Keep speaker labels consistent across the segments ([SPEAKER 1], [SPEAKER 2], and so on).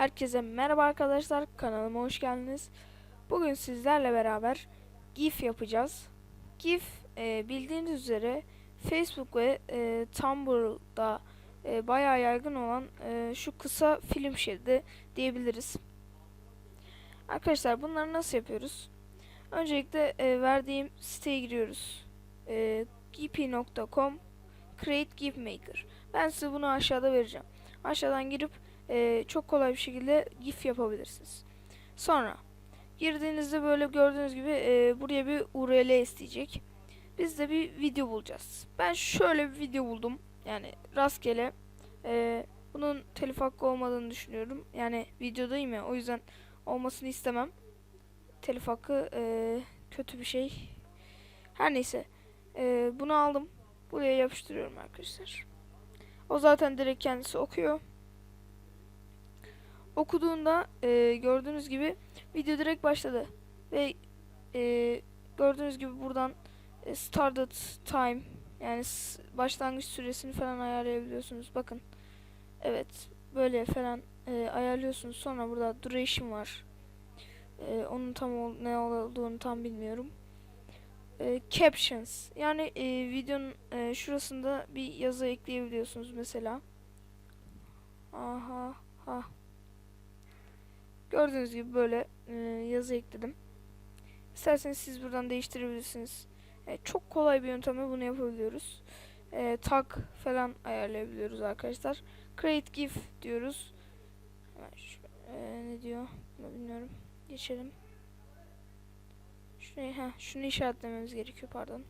[SPEAKER 1] Herkese merhaba arkadaşlar kanalıma hoş geldiniz. Bugün sizlerle beraber GIF yapacağız. GIF e, bildiğiniz üzere Facebook ve e, Tumblr'da e, bayağı yaygın olan e, şu kısa film şeridi diyebiliriz. Arkadaşlar bunları nasıl yapıyoruz? Öncelikle e, verdiğim siteye giriyoruz. E, gp.com Create GIF Maker. Ben size bunu aşağıda vereceğim. Aşağıdan girip e, çok kolay bir şekilde GIF yapabilirsiniz. Sonra girdiğinizde böyle gördüğünüz gibi e, buraya bir URL isteyecek. Biz de bir video bulacağız. Ben şöyle bir video buldum. Yani rastgele. E, bunun telif hakkı olmadığını düşünüyorum. Yani videodayım ya o yüzden olmasını istemem. Telif hakkı e, kötü bir şey. Her neyse. E, bunu aldım. Buraya yapıştırıyorum arkadaşlar. O zaten direkt kendisi okuyor okuduğunda e, gördüğünüz gibi video direkt başladı. Ve e, gördüğünüz gibi buradan e, started time yani başlangıç süresini falan ayarlayabiliyorsunuz. Bakın. Evet böyle falan e, ayarlıyorsunuz. Sonra burada duration var. E, onun tam ol- ne olduğunu tam bilmiyorum. E, captions. Yani e, videonun e, şurasında bir yazı ekleyebiliyorsunuz mesela. Aha. ha Gördüğünüz gibi böyle e, yazı ekledim. İsterseniz siz buradan değiştirebilirsiniz. E, çok kolay bir yöntemle bunu yapabiliyoruz. E, tag falan ayarlayabiliyoruz arkadaşlar. Create GIF diyoruz. Hemen şu, e, ne diyor? Bilmiyorum. Geçelim. Şunu, heh, şunu işaretlememiz gerekiyor pardon.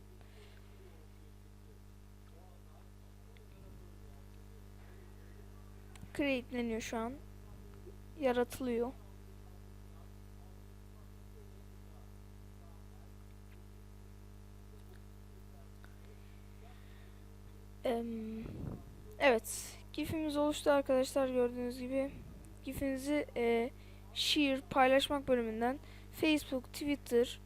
[SPEAKER 1] Create'leniyor şu an. Yaratılıyor. Evet. GIF'imiz oluştu arkadaşlar gördüğünüz gibi. GIF'inizi e, share paylaşmak bölümünden Facebook, Twitter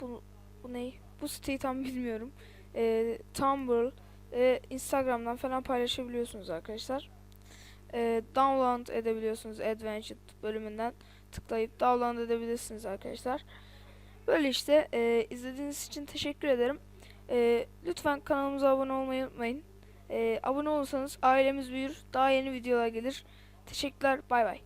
[SPEAKER 1] bu, bu ne? Bu siteyi tam bilmiyorum. E, Tumblr e, Instagram'dan falan paylaşabiliyorsunuz arkadaşlar. E, download edebiliyorsunuz Advanced bölümünden tıklayıp download edebilirsiniz arkadaşlar. Böyle işte e, izlediğiniz için teşekkür ederim. Ee, lütfen kanalımıza abone olmayı unutmayın. Ee, abone olursanız ailemiz büyür. Daha yeni videolar gelir. Teşekkürler. Bay bay.